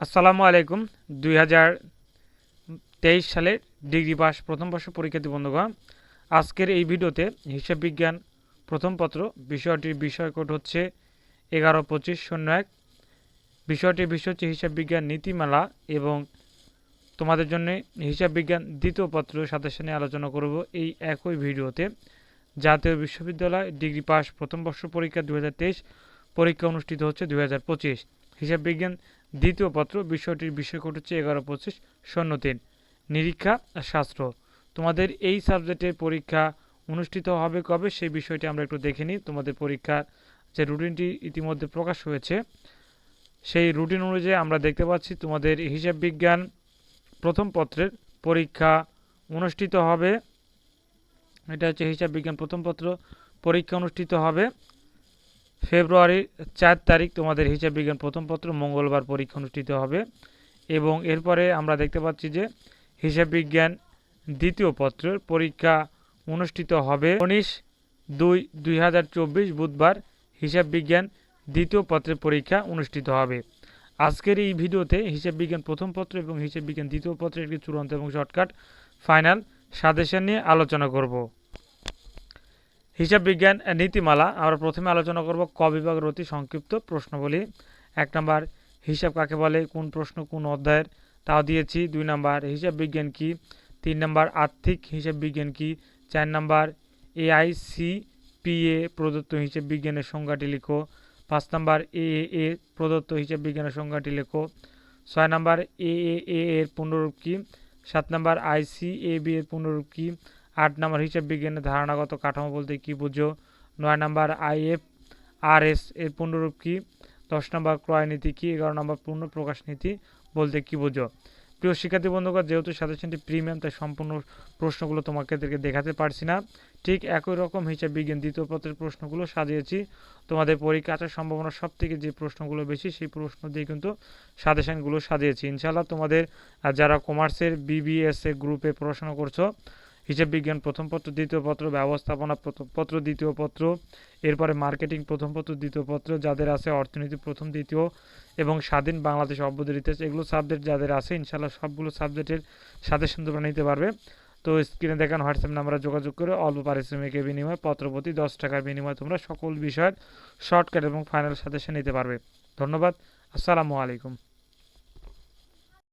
আসসালামু আলাইকুম। দুই হাজার তেইশ সালের ডিগ্রি পাস প্রথম বর্ষ পরীক্ষার্থী বন্ধুগণ, আজকের এই ভিডিওতে হিসাব বিজ্ঞান প্রথম পত্র, বিষয়টির বিষয় কোড হচ্ছে এগারো পঁচিশ শূন্য এক। বিষয়টির বিষয় হচ্ছে হিসাব বিজ্ঞান নীতিমালা এবং তোমাদের জন্য হিসাব বিজ্ঞান দ্বিতীয় পত্র সাথে সাথে আলোচনা করব এই একই ভিডিওতে। জাতীয় বিশ্ববিদ্যালয় ডিগ্রি পাস প্রথম বর্ষ পরীক্ষা দু হাজার তেইশ, পরীক্ষা অনুষ্ঠিত হচ্ছে দু হাজার পঁচিশ। হিসাব বিজ্ঞান দ্বিতীয় পত্র, বিষয়টির বিষয় কোড হচ্ছে এগারো পঁচিশ, শূন্য তিন। নিরীক্ষা শাস্ত্র। তোমাদের এই সাবজেক্টের পরীক্ষা অনুষ্ঠিত হবে কবে? সেই বিষয়টি আমরা একটু দেখে নিই। তোমাদের পরীক্ষার যে রুটিনটি ইতিমধ্যে প্রকাশ হয়েছে, সেই রুটিন অনুযায়ী আমরা দেখতে পাচ্ছি তোমাদের হিসাব বিজ্ঞান প্রথম পত্রের পরীক্ষা অনুষ্ঠিত হবে। এটা হচ্ছে হিসাব বিজ্ঞান প্রথম পত্র, পরীক্ষা অনুষ্ঠিত হবে। ফেব্রুয়ারির চার তারিখ তোমাদের হিসাব বিজ্ঞান প্রথম পত্র মঙ্গলবার পরীক্ষা অনুষ্ঠিত হবে এবং এরপরে আমরা দেখতে পাচ্ছি যে হিসাব বিজ্ঞান দ্বিতীয় পত্রের পরীক্ষা অনুষ্ঠিত হবে উনিশ দুই দুই বুধবার হিসাব বিজ্ঞান দ্বিতীয় পত্রের পরীক্ষা অনুষ্ঠিত হবে। আজকের এই ভিডিওতে হিসাব বিজ্ঞান প্রথম পত্র এবং হিসাব বিজ্ঞান দ্বিতীয় পত্রের একটি চূড়ান্ত এবং শর্টকাট ফাইনাল সাজেশন নিয়ে আলোচনা করব। হিসাব বিজ্ঞান নীতিমালা আমরা প্রথমে আলোচনা করব ক বিভাগের অতি সংক্ষিপ্ত প্রশ্নবলী। এক নম্বর, হিসাব কাকে বলে? কোন প্রশ্ন, কোন অধ্যায়ের? তাও দিয়েছি। দুই নাম্বার, হিসাব বিজ্ঞান কি? তিন নাম্বার, আর্থিক হিসাব বিজ্ঞান কি? চার নাম্বার এআইসিপিএ প্রদত্ত হিসাব বিজ্ঞানের সংজ্ঞাটি লিখো। পাঁচ নাম্বার, এ এ প্রদত্ত হিসাব বিজ্ঞানের সংজ্ঞাটি লেখো। ছয় নাম্বার, এ এ এ এর পুনরূপ কি? সাত নাম্বার আইসি এ বি এর পুনরূপ কি? আট নাম্বার হিসাব বিজ্ঞানের ধারণাগত কাঠামো বলতে কি বুঝো? নয় নাম্বার আইএফ আর এস এর পূর্ণরূপ কি? দশ নম্বর ক্রয় নীতি কি? এগারো নম্বর পূর্ণ প্রকাশ নীতি বলতে কি বুঝো? প্রিয় শিক্ষার্থী বন্ধুগণ, যেহেতু সাজেশনটি প্রিমিয়াম, তাই সম্পূর্ণ প্রশ্নগুলো তোমাকে দেখাতে পারছি না। ঠিক একই রকম হিসাব বিজ্ঞান দ্বিতীয় পত্রের প্রশ্নগুলো সাজিয়েছি। তোমাদের পরীক্ষা আসার সম্ভাবনা সব থেকে যে প্রশ্নগুলো বেশি, সেই প্রশ্ন দিয়ে কিন্তু সাজেশনগুলো সাজিয়েছি। ইনশাল্লাহ তোমাদের যারা কমার্সের, বিবিএস এ গ্রুপে পড়াশোনা করছ হিসাব বিজ্ঞান প্রথম পত্র, দ্বিতীয় পত্র, ব্যবস্থাপনা প্রথম পত্র, দ্বিতীয় পত্র, এরপরে মার্কেটিং প্রথম পত্র, দ্বিতীয় পত্র, যাদের আছে অর্থনীতি প্রথম, দ্বিতীয় এবং স্বাধীন বাংলাদেশ অভ্যুদয় ইতিহাস, এগুলো সাবজেক্ট যাদের আছে ইনশাল্লাহ সবগুলো সাবজেক্টের সাথে সুন্দর নিতে পারবে। তো স্ক্রিনে দেখান হোয়াটসঅ্যাপ নাম্বারে যোগাযোগ করে অল্প পারিশ্রমিকের বিনিময়ে পত্রপতি দশ টাকার বিনিময়ে তোমরা সকল বিষয়ের শর্টকাট এবং ফাইনাল সাজেশন নিতে পারবে। ধন্যবাদ। আসসালামু আলাইকুম।